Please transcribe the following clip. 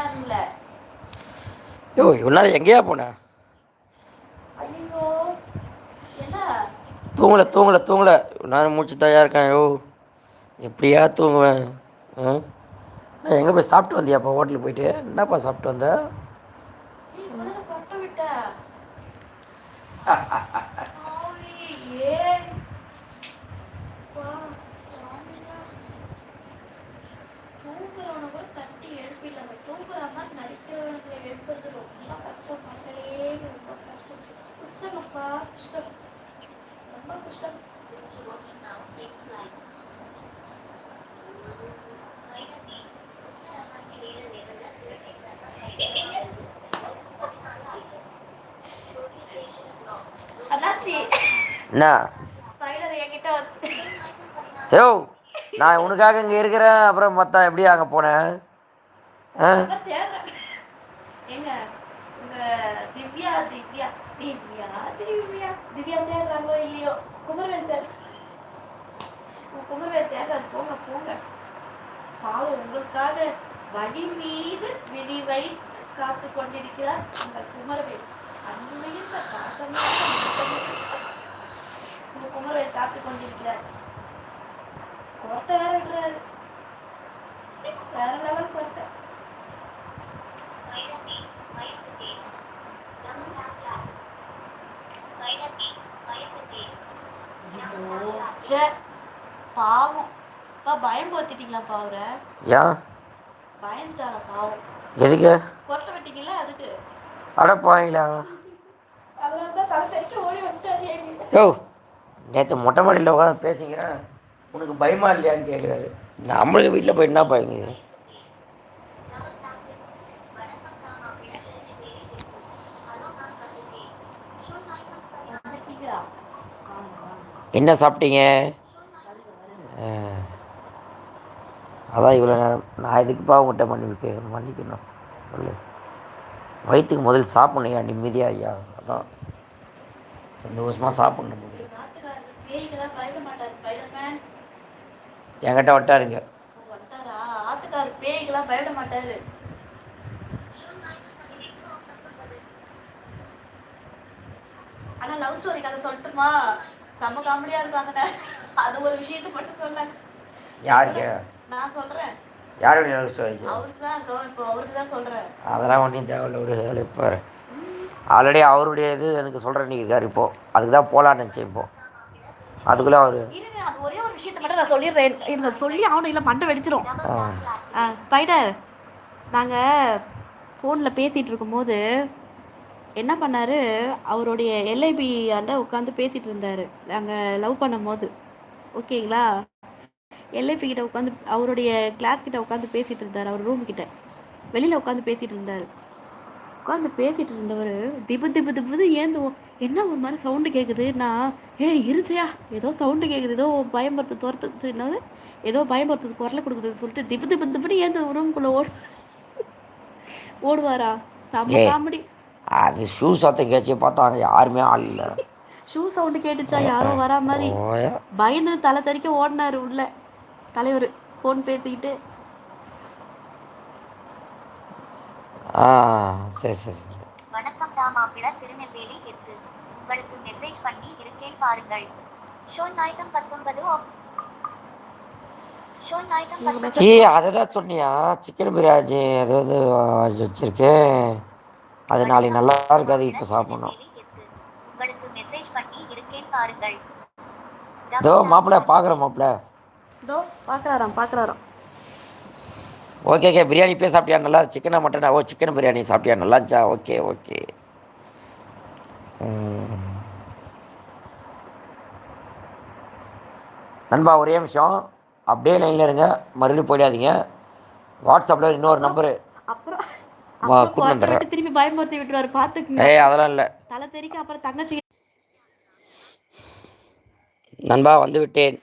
வேணாம்ல யோ இவ்வளோ நேரம் எங்கேயா ஐயோ என்ன? தூங்கலை தூங்கலை தூங்கலை. நான் மூச்சு தயார் இருக்கேன். யோ எப்படியா தூங்குவேன்? நான் எங்கே போய் சாப்பிட்டு வந்தியாப்பா ஹோட்டலுக்கு போயிட்டு? என்னப்பா சாப்பிட்டு வந்த? கஷ்டம். ரொம்ப கஷ்டம். என்ன? யோ நான் உனக்காக இங்கே இருக்கிறேன். அப்புறம் மொத்தம் எப்படி அங்கே போனேன் ஆ? திவ்யா திவ்யா. திவ்யா திவ்யா திவ்யா தேடுறாங்களோ இல்லையோ குமரவேல் தேடு குமரவேல் தேடுறாரு போங்க போங்க பாவம் உங்களுக்காக வழி மீது விழி வைத்து காத்து கொண்டிருக்கிறார் உங்க குமரவேல் அன்மையில் பாசமிக்க குமரவேல் காத்து கொண்டிருக்கிறார் கோட்டை வேற விடுறாரு வேற லெவல் கோட்டை ச்சே, பாவம். அப்பா பயம் போத்திட்டீங்களாப்பா அவரை? ஏன் பயந்துட்டார பாவம். எதுக்கு? கொட்டை விட்டீங்கல்ல அதுக்கு? அடப்பாங்களா அதனால தான் தலை தெரிக்க ஓடி வந்துட்டாரு என்கிட்ட யோ நேற்று மொட்டை மாடியில் உட்காந்து பேசிக்கிறேன். உனக்கு பயமா இல்லையான்னு கேட்குறாரு நம்மளுக்கு வீட்டில் போய் என்ன பயங்குது என்ன சாப்பிட்டீங்க? அதான் இவ்வளோ நேரம். நான் இதுக்குப்பா உங்கள்கிட்ட மன்னிக்க மன்னிக்கணும். சொல்லு. வயிற்றுக்கு முதல் ஐயா. நிம்மதியாக ஐயா. அதான். சந்தோஷமாக சாப்பிடணும் என்கிட்ட வட்டாருங்க. அவர் மாட்டாரு ஆனா லவ் ஸ்டோரி கதை சொல்லட்டுமா? செம்ம காமெடியா இருக்காங்க அது ஒரு விஷயத்தை மட்டும் சொன்னாங்க யாருக்கு நான் சொல்றேன். யாருடைய லவ் ஸ்டோரி அவருக்கு தான் இப்போ அவருக்கு தான் சொல்றேன். அதெல்லாம் ஒன்றும் தேவையில்ல ஒரு எழுப்பார் ஆல்ரெடி அவருடைய இது எனக்கு சொல்கிறேன் இருக்கார் இப்போது அதுக்கு தான் போகலான்னு நினச்சேன் இப்போது அதுக்குள்ளே அவர் அது ஒரே ஒரு விஷயத்தை மட்டும் நான் சொல்லிடுறேன். இருங்க சொல்லி ஆகணும் இல்லை மண்டை வெடிச்சிரும். ஸ்பைடர் நாங்கள் ஃபோனில் பேசிகிட்டு இருக்கும்போது என்ன பண்ணாரு? அவருடைய எல்ஐபி ஆண்ட உட்காந்து பேசிகிட்டு இருந்தார். நாங்கள் லவ் பண்ணும்போது. ஓகேங்களா? எல்ஐபி கிட்ட உட்காந்து அவருடைய கிளாஸ் கிட்ட உட்காந்து பேசிகிட்டு இருந்தார் அவர் ரூம் கிட்ட. வெளியில் உட்காந்து பேசிகிட்டு இருந்தார். உட்காந்து பேசிகிட்டு இருந்தவர் திபு திபு திபுது ஏந்து என்ன ஒரு மாதிரி சவுண்டு கேட்குது நான் ஏய் இருச்சியா ஏதோ சவுண்டு கேட்குது ஏதோ பயம்படுத்து துரத்து என்னது? ஏதோ பயம்படுத்துறது குரலை கொடுக்குதுன்னு சொல்லிட்டு திபு திபு திபுன்னு ஏந்து ரூம்குள்ளே ஓடு ஓடுவாரா? ஏய். காமெடி அது ஷூ சத்தம் கேச்சு பார்த்தா அங்கே யாருமே ஆள் இல்லை. ஷூ சவுண்டு கேட்டுச்சா யாரோ வரா மாதிரி. பயந்து தலை தெறிக்க ஓடினாரு உள்ள. தலைவர் ஃபோன் பேசிக்கிட்டு. ஆ சரி சரி சரி. வணக்கம் டா மாப்பிள திருநெல்வேலி எத்து உங்களுக்கு மெசேஜ் பண்ணி இருக்கேன் பாருங்கள். ஷோன் ஐட்டம் பத்தொன்பது ஏய் அதை தான் சொன்னியா? சிக்கன் பிரியாணி ஏதாவது வச்சுருக்கேன். அது நாளைக்கு நல்லா இருக்காது இப்போ சாப்பிட்ணும். திருநெல்வேலி எத்து உங்களுக்கு மெசேஜ் பண்ணி இருக்கேன் பாருங்கள். இதோ மாப்பிள்ளை பார்க்குறேன் மாப்பிள்ளை. இதோ பார்க்குறாராம் பார்க்குறாராம் ஓகே ஓகே பிரியாணி போய் சாப்பிட்டியா? நல்லா சிக்கனா மட்டனா ஓ சிக்கன் பிரியாணி சாப்பிட்டியா? நல்லா இருந்துச்சா? Okay okay. நண்பா ஒரே நிமிஷம். அப்படியே லைனில் இருங்க. மறுபடியும் போயிடாதீங்க. வாட்ஸ்அப்பில் இன்னொரு நம்பரு அப்புறம். வா, குரட்டை வந்துடுறேன். திருப்பி பயமுறுத்தி விட்டுருவாரு பார்த்துக்குங்க ஏய் அதெல்லாம் இல்லை. தலை தெறிக்க அப்புறம் தங்கச்சி நண்பா வந்து விட்டேன்.